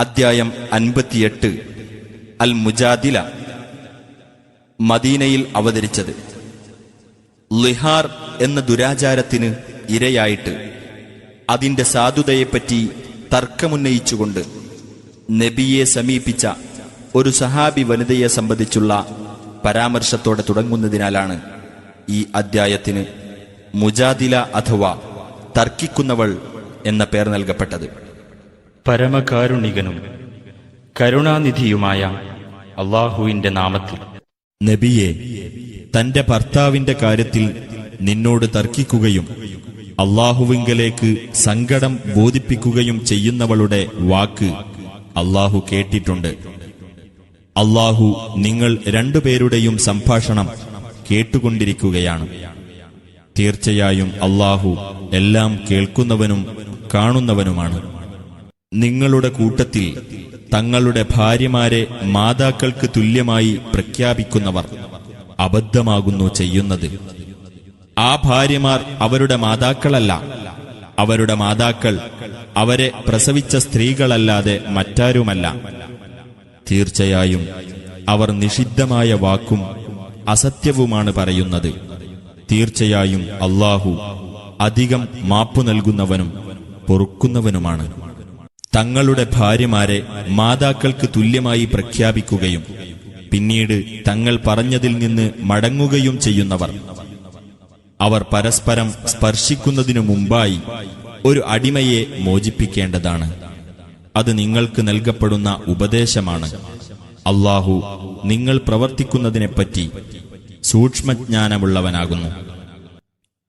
അദ്ധ്യായം അൻപത്തിയെട്ട്. അൽ മുജാദില മദീനയിൽ അവതരിച്ചത്. ലിഹാർ എന്ന ദുരാചാരത്തിന് ഇരയായിട്ട് അതിന്റെ സാധുതയെപ്പറ്റി തർക്കമുന്നയിച്ചുകൊണ്ട് നബിയെ സമീപിച്ച ഒരു സഹാബി വനിതയെ സംബന്ധിച്ചുള്ള പരാമർശത്തോടെ തുടങ്ങുന്നതിനാലാണ് ഈ അദ്ധ്യായത്തിന് മുജാദില അഥവാ തർക്കിക്കുന്നവൾ എന്ന പേർ നൽകപ്പെട്ടത്. പരമകാരുണികനും കരുണാനിധിയുമായ അള്ളാഹുവിന്റെ നാമത്തിൽ. നബിയെ തന്റെ ഭർത്താവിന്റെ കാര്യത്തിൽ നിന്നോട് തർക്കിക്കുകയും അള്ളാഹുവിങ്കലേക്ക് സങ്കടം ബോധിപ്പിക്കുകയും ചെയ്യുന്നവളുടെ വാക്ക് അള്ളാഹു കേട്ടിട്ടുണ്ട്. അള്ളാഹു നിങ്ങൾ രണ്ടുപേരുടെയും സംഭാഷണം കേട്ടുകൊണ്ടിരിക്കുകയാണ്. തീർച്ചയായും അള്ളാഹു എല്ലാം കേൾക്കുന്നവനും കാണുന്നവനുമാണ്. നിങ്ങളുടെ കൂട്ടത്തിൽ തങ്ങളുടെ ഭാര്യമാരെ മാതാക്കൾക്ക് തുല്യമായി പ്രഖ്യാപിക്കുന്നവർ അബദ്ധമാകുന്നു ചെയ്യുന്നത്. ആ ഭാര്യമാർ അവരുടെ മാതാക്കളല്ല. അവരുടെ മാതാക്കൾ അവരെ പ്രസവിച്ച സ്ത്രീകളല്ലാതെ മറ്റാരുമല്ല. തീർച്ചയായും അവർ നിഷിദ്ധമായ വാക്കും അസത്യവുമാണ് പറയുന്നത്. തീർച്ചയായും അള്ളാഹു അധികം മാപ്പു നൽകുന്നവനും പൊറുക്കുന്നവനുമാണ്. തങ്ങളുടെ ഭാര്യമാരെ മാതാക്കൾക്ക് തുല്യമായി പ്രഖ്യാപിക്കുകയും പിന്നീട് തങ്ങൾ പറഞ്ഞതിൽ നിന്ന് മടങ്ങുകയും ചെയ്യുന്നവർ. അവർ പരസ്പരം സ്പർശിക്കുന്നതിനു മുമ്പായി ഒരു അടിമയെ മോചിപ്പിക്കേണ്ടതാണ്. അത് നിങ്ങൾക്ക് നൽകപ്പെടുന്ന ഉപദേശമാണ്. അള്ളാഹു നിങ്ങൾ പ്രവർത്തിക്കുന്നതിനെപ്പറ്റി സൂക്ഷ്മജ്ഞാനമുള്ളവനാകുന്നു.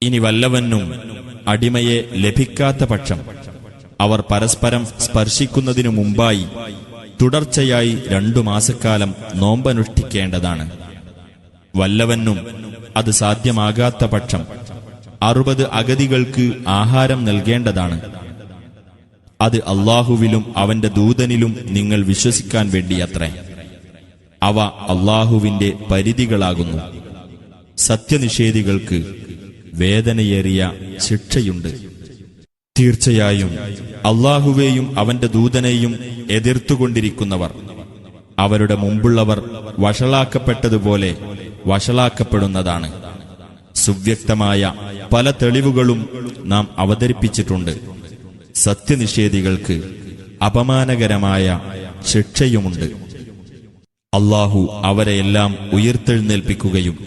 ഇനി വല്ലവനും അടിമയെ ലഭിക്കാത്ത പക്ഷം അവർ പരസ്പരം സ്പർശിക്കുന്നതിനു മുമ്പായി തുടർച്ചയായി രണ്ടു മാസക്കാലം നോമ്പനുഷ്ഠിക്കേണ്ടതാണ്. വല്ലവനും അത് സാധ്യമാകാത്ത പക്ഷം അറുപത് അഗതികൾക്ക് ആഹാരം നൽകേണ്ടതാണ്. അത് അള്ളാഹുവിലും അവന്റെ ദൂതനിലും നിങ്ങൾ വിശ്വസിക്കാൻ വേണ്ടിയത്രേ. അവ അള്ളാഹുവിന്റെ പരിധികളാകുന്നു. സത്യനിഷേധികൾക്ക് വേദനയേറിയ ശിക്ഷയുണ്ട്. തീർച്ചയായും അള്ളാഹുവേയും അവന്റെ ദൂതനെയും എതിർത്തുകൊണ്ടിരിക്കുന്നവർ. അവരുടെ മുമ്പുള്ളവർ വഷളാക്കപ്പെട്ടതുപോലെ വഷളാക്കപ്പെടുന്നതാണ്. സുവ്യക്തമായ പല തെളിവുകളും നാം അവതരിപ്പിച്ചിട്ടുണ്ട്. സത്യനിഷേധികൾക്ക് അപമാനകരമായ ശിക്ഷയുമുണ്ട്. അള്ളാഹു അവരെയെല്ലാം ഉയർത്തെഴുന്നേൽപ്പിക്കുകയും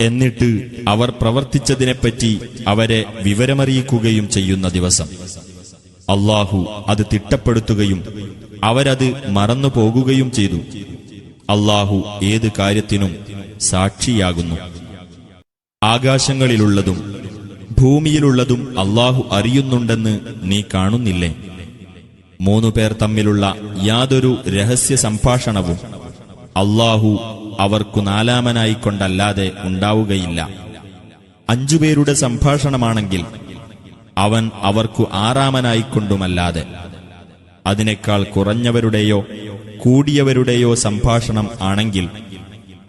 എന്നിട്ട് അവർ പ്രവർത്തിച്ചതിനെപ്പറ്റി അവരെ വിവരമറിയിക്കുകയും ചെയ്യുന്ന ദിവസം. അള്ളാഹു അത് തിട്ടപ്പെടുത്തുകയും അവരത് മറന്നു പോകുകയും ചെയ്തു. അള്ളാഹു ഏത് കാര്യത്തിനും സാക്ഷിയാകുന്നു. ആകാശങ്ങളിലുള്ളതും ഭൂമിയിലുള്ളതും അള്ളാഹു അറിയുന്നുണ്ടെന്ന് നീ കാണുന്നില്ലേ? മൂന്നു പേർ തമ്മിലുള്ള യാതൊരു രഹസ്യ സംഭാഷണവും അള്ളാഹു അവർക്കു നാലാമനായിക്കൊണ്ടല്ലാതെ ഉണ്ടാവുകയില്ല. അഞ്ചുപേരുടെ സംഭാഷണമാണെങ്കിൽ അവൻ അവർക്കു ആറാമനായിക്കൊണ്ടുമല്ലാതെ. അതിനേക്കാൾ കുറഞ്ഞവരുടെയോ കൂടിയവരുടെയോ സംഭാഷണം ആണെങ്കിൽ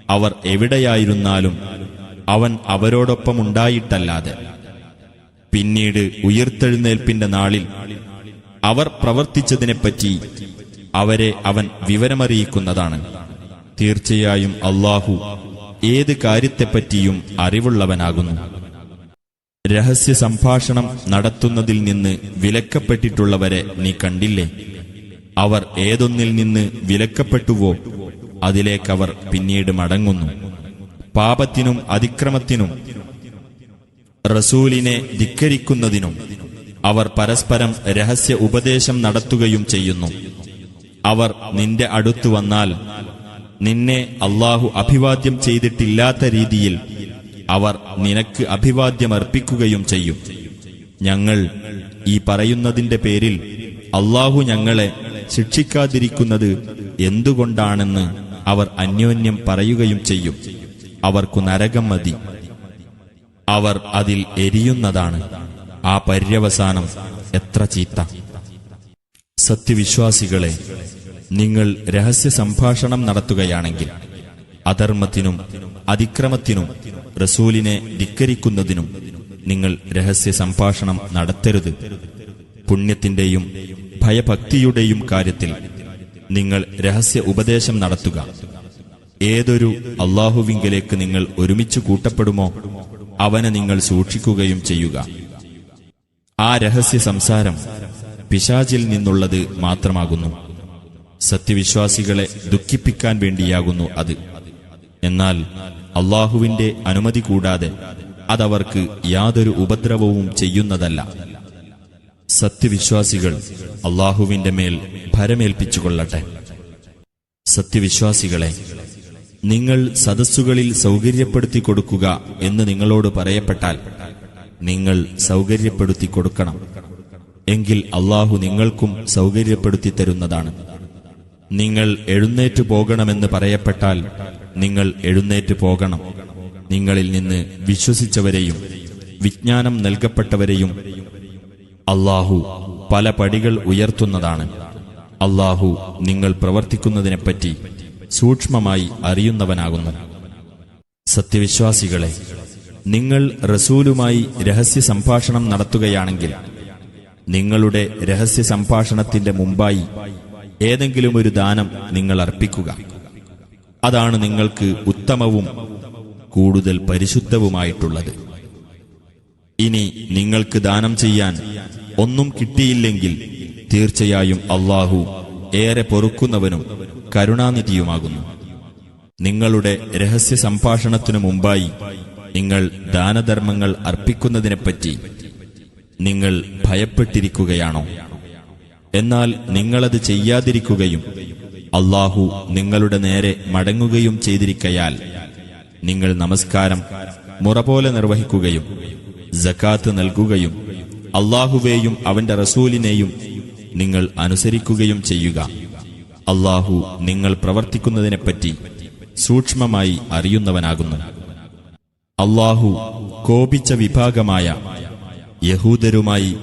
അവർ എവിടെയായിരുന്നാലും അവൻ അവരോടൊപ്പമുണ്ടായിട്ടല്ലാതെ. പിന്നീട് ഉയർത്തെഴുന്നേൽപ്പിന്റെ നാളിൽ അവർ പ്രവർത്തിച്ചതിനെപ്പറ്റി അവരെ അവൻ വിവരമറിയിക്കുന്നതാണ്. തീർച്ചയായും അള്ളാഹു ഏത് കാര്യത്തെപ്പറ്റിയും അറിവുള്ളവനാകുന്നു. രഹസ്യ സംഭാഷണം നടത്തുന്നതിൽ നിന്ന് വിലക്കപ്പെട്ടിട്ടുള്ളവരെ നീ കണ്ടില്ലേ? അവർ ഏതൊന്നിൽ നിന്ന് വിലക്കപ്പെട്ടുവോ അതിലേക്കവർ പിന്നീട് മടങ്ങുന്നു. പാപത്തിനും അതിക്രമത്തിനും റസൂലിനെ ധിക്കരിക്കുന്നതിനും അവർ പരസ്പരം രഹസ്യ ഉപദേശം നടത്തുകയും ചെയ്യുന്നു. അവർ നിന്റെ അടുത്തു വന്നാൽ നിന്നെ അള്ളാഹു അഭിവാദ്യം ചെയ്തിട്ടില്ലാത്ത രീതിയിൽ അവർ നിനക്ക് അഭിവാദ്യമർപ്പിക്കുകയും ചെയ്യും. ഞങ്ങൾ ഈ പറയുന്നതിന്റെ പേരിൽ അള്ളാഹു ഞങ്ങളെ ശിക്ഷിക്കാതിരിക്കുന്നത് എന്തുകൊണ്ടാണെന്ന് അവർ അന്യോന്യം പറയുകയും ചെയ്യും. അവർക്കു നരകം മതി. അവർ അതിൽ എരിയുന്നതാണ്. ആ പര്യവസാനം എത്ര ചീത്ത. സത്യവിശ്വാസികളെ നിങ്ങൾ രഹസ്യ സംഭാഷണം നടത്തുകയാണെങ്കിൽ അധർമ്മത്തിനും അതിക്രമത്തിനും റസൂലിനെ ധിക്കരിക്കുന്നതിനും നിങ്ങൾ രഹസ്യ സംഭാഷണം നടത്തരുത്. പുണ്യത്തിന്റെയും ഭയഭക്തിയുടെയും കാര്യത്തിൽ നിങ്ങൾ രഹസ്യ ഉപദേശം നടത്തുക. ഏതൊരു അള്ളാഹുവിങ്കലേക്ക് നിങ്ങൾ ഒരുമിച്ച് കൂട്ടപ്പെടുമോ അവനെ നിങ്ങൾ സൂക്ഷിക്കുകയും ചെയ്യുക. ആ രഹസ്യ സംസാരം പിശാചിൽ നിന്നുള്ളത് മാത്രമാകുന്നു. സത്യവിശ്വാസികളെ ദുഃഖിപ്പിക്കാൻ വേണ്ടിയാകുന്നു അത്. എന്നാൽ അള്ളാഹുവിന്റെ അനുമതി കൂടാതെ അതവർക്ക് യാതൊരു ഉപദ്രവവും ചെയ്യുന്നതല്ല. സത്യവിശ്വാസികൾ അള്ളാഹുവിന്റെ മേൽ ഭരമേൽപ്പിച്ചുകൊള്ളട്ടെ. സത്യവിശ്വാസികളെ നിങ്ങൾ സദസ്സുകളിൽ സൗകര്യപ്പെടുത്തി കൊടുക്കുക എന്ന് നിങ്ങളോട് പറയപ്പെട്ടാൽ നിങ്ങൾ സൗകര്യപ്പെടുത്തി കൊടുക്കണം. എങ്കിൽ അള്ളാഹു നിങ്ങൾക്കും സൗകര്യപ്പെടുത്തി തരുന്നതാണ്. നിങ്ങൾ എഴുന്നേറ്റു പോകണമെന്ന് പറയപ്പെട്ടാൽ നിങ്ങൾ എഴുന്നേറ്റ് പോകണം. നിങ്ങളിൽ നിന്ന് വിശ്വസിച്ചവരെയും വിജ്ഞാനം നൽകപ്പെട്ടവരെയും അള്ളാഹു പല പടികൾ ഉയർത്തുന്നതാണ്. അള്ളാഹു നിങ്ങൾ പ്രവർത്തിക്കുന്നതിനെപ്പറ്റി സൂക്ഷ്മമായി അറിയുന്നവനാകുന്നു. സത്യവിശ്വാസികളെ നിങ്ങൾ റസൂലുമായി രഹസ്യ സംഭാഷണം നടത്തുകയാണെങ്കിൽ നിങ്ങളുടെ രഹസ്യ സംഭാഷണത്തിന്റെ മുമ്പായി ഏതെങ്കിലും ഒരു ദാനം നിങ്ങൾ അർപ്പിക്കുക. അതാണ് നിങ്ങൾക്ക് ഉത്തമവും കൂടുതൽ പരിശുദ്ധവുമായിട്ടുള്ളത്. ഇനി നിങ്ങൾക്ക് ദാനം ചെയ്യാൻ ഒന്നും കിട്ടിയില്ലെങ്കിൽ തീർച്ചയായും അള്ളാഹു ഏറെ പൊറുക്കുന്നവനും കരുണാനിധിയുമാകുന്നു. നിങ്ങളുടെ രഹസ്യ സംഭാഷണത്തിനു മുമ്പായി നിങ്ങൾ ദാനധർമ്മങ്ങൾ അർപ്പിക്കുന്നതിനെപ്പറ്റി നിങ്ങൾ ഭയപ്പെട്ടിരിക്കുകയാണോ? എന്നാൽ നിങ്ങളത് ചെയ്യാതിരിക്കുകയും അള്ളാഹു നിങ്ങളുടെ നേരെ മടങ്ങുകയും ചെയ്തിരിക്കയാൽ നിങ്ങൾ നമസ്കാരം മുറപോലെ നിർവഹിക്കുകയും ജക്കാത്ത് നൽകുകയും അള്ളാഹുവേയും അവന്റെ റസൂലിനെയും നിങ്ങൾ അനുസരിക്കുകയും ചെയ്യുക. അള്ളാഹു നിങ്ങൾ പ്രവർത്തിക്കുന്നതിനെപ്പറ്റി സൂക്ഷ്മമായി അറിയുന്നവനാകുന്നു. അള്ളാഹു കോപിച്ച വിഭാഗമായ യഹൂദരുമായി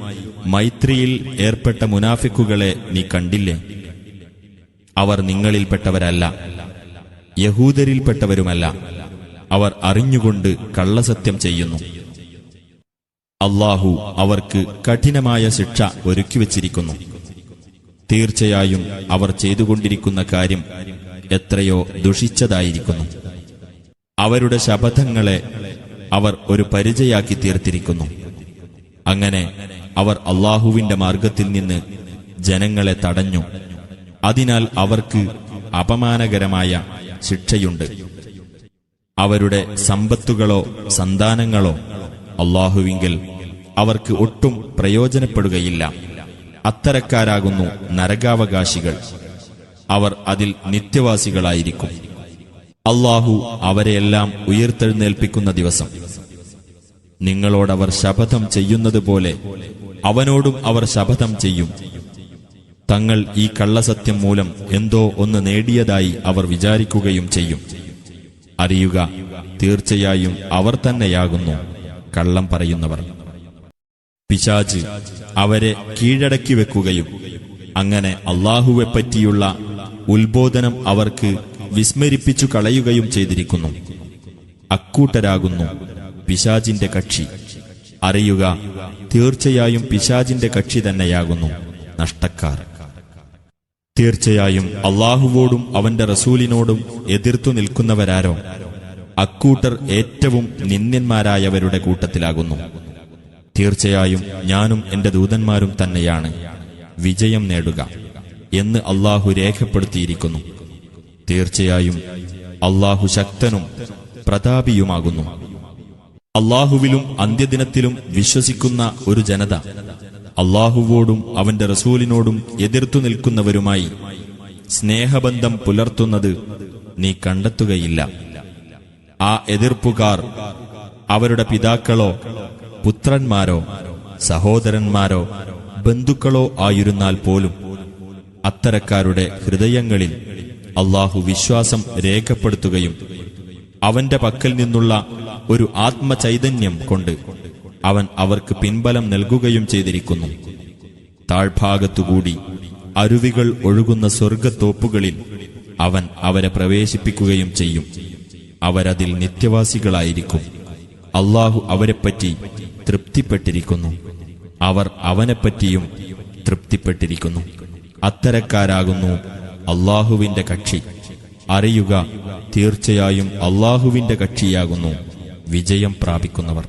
മൈത്രിയിൽ ഏർപ്പെട്ട മുനാഫിക്കുകളെ നീ കണ്ടില്ലേ? അവർ നിങ്ങളിൽപ്പെട്ടവരല്ല യഹൂദരിൽപ്പെട്ടവരുമല്ല. അവർ അറിഞ്ഞുകൊണ്ട് കള്ളസത്യം ചെയ്യുന്നു. അള്ളാഹു അവർക്ക് കഠിനമായ ശിക്ഷ ഒരുക്കിവച്ചിരിക്കുന്നു തീർച്ചയായും അവർ ചെയ്തുകൊണ്ടിരിക്കുന്ന കാര്യം എത്രയോ ദുഷിച്ചതായിരിക്കുന്നു. അവരുടെ ശപഥങ്ങളെ അവർ ഒരു പരിചയാക്കി തീർത്തിരിക്കുന്നു. അങ്ങനെ അവർ അള്ളാഹുവിന്റെ മാർഗത്തിൽ നിന്ന് ജനങ്ങളെ തടഞ്ഞു. അതിനാൽ അവർക്ക് അപമാനകരമായ ശിക്ഷയുണ്ട്. അവരുടെ സമ്പത്തുകളോ സന്താനങ്ങളോ അള്ളാഹുവിങ്കൽ അവർക്ക് ഒട്ടും പ്രയോജനപ്പെടുകയില്ല. അത്തരക്കാരാകുന്നു നരകാവകാശികൾ. അവർ അതിൽ നിത്യവാസികളായിരിക്കും. അള്ളാഹു അവരെയെല്ലാം ഉയർത്തെഴുന്നേൽപ്പിക്കുന്ന ദിവസം. നിങ്ങളോടവർ ശപഥം ചെയ്യുന്നതുപോലെ അവനോടും അവർ ശപഥം ചെയ്യും. തങ്ങൾ ഈ കള്ളസത്യം മൂലം എന്തോ ഒന്ന് നേടിയതായി അവർ വിചാരിക്കുകയും ചെയ്യും. അറിയുക തീർച്ചയായും അവർ തന്നെയാകുന്നു കള്ളം പറയുന്നവർ. പിശാജ് അവരെ കീഴടക്കി വെക്കുകയും അങ്ങനെ അള്ളാഹുവെപ്പറ്റിയുള്ള ഉത്ബോധനം അവർക്ക് വിസ്മരിപ്പിച്ചു കളയുകയും ചെയ്തിരിക്കുന്നു. അക്കൂട്ടരാകുന്നു പിശാജിന്റെ കക്ഷി. അറിയുക തീർച്ചയായും പിശാജിന്റെ കക്ഷി തന്നെയാകുന്നു നഷ്ടക്കാർ. തീർച്ചയായും അള്ളാഹുവോടും അവന്റെ റസൂലിനോടും എതിർത്തു നിൽക്കുന്നവരാരോ അക്കൂട്ടർ ഏറ്റവും നിന്ദ്യന്മാരായവരുടെ കൂട്ടത്തിലാകുന്നു. തീർച്ചയായും ഞാനും എന്റെ ദൂതന്മാരും തന്നെയാണ് വിജയം നേടുക എന്ന് അള്ളാഹു രേഖപ്പെടുത്തിയിരിക്കുന്നു. തീർച്ചയായും അള്ളാഹു ശക്തനും പ്രതാപിയുമാകുന്നു. അള്ളാഹുവിലും അന്ത്യദിനത്തിലും വിശ്വസിക്കുന്ന ഒരു ജനത. അള്ളാഹുവോടും അവന്റെ റസൂലിനോടും എതിർത്തു നിൽക്കുന്നവരുമായി സ്നേഹബന്ധം പുലർത്തുന്നത് നീ കണ്ടെത്തുകയില്ല. ആ എതിർപ്പുകാർ അവരുടെ പിതാക്കളോ പുത്രന്മാരോ സഹോദരന്മാരോ ബന്ധുക്കളോ ആയിരുന്നാൽ പോലും അത്തരക്കാരുടെ ഹൃദയങ്ങളിൽ അള്ളാഹു വിശ്വാസം രേഖപ്പെടുത്തുകയും അവന്റെ പക്കൽ നിന്നുള്ള ഒരു ആത്മചൈതന്യം കൊണ്ട് അവൻ അവർക്ക് പിൻബലം നൽകുകയും ചെയ്തിരിക്കുന്നു. താഴ്ഭാഗത്തുകൂടി അരുവികൾ ഒഴുകുന്ന സ്വർഗത്തോപ്പുകളിൽ അവൻ അവരെ പ്രവേശിപ്പിക്കുകയും ചെയ്യും. അവരതിൽ നിത്യവാസികളായിരിക്കും. അള്ളാഹു അവരെപ്പറ്റി തൃപ്തിപ്പെട്ടിരിക്കുന്നു. അവർ അവനെപ്പറ്റിയും തൃപ്തിപ്പെട്ടിരിക്കുന്നു. അത്തരക്കാരാകുന്നു അള്ളാഹുവിന്റെ കക്ഷി. അറിയുക തീർച്ചയായും അള്ളാഹുവിന്റെ കക്ഷിയാകുന്നു. വിജയം പ്രാപിക്കുന്നവർ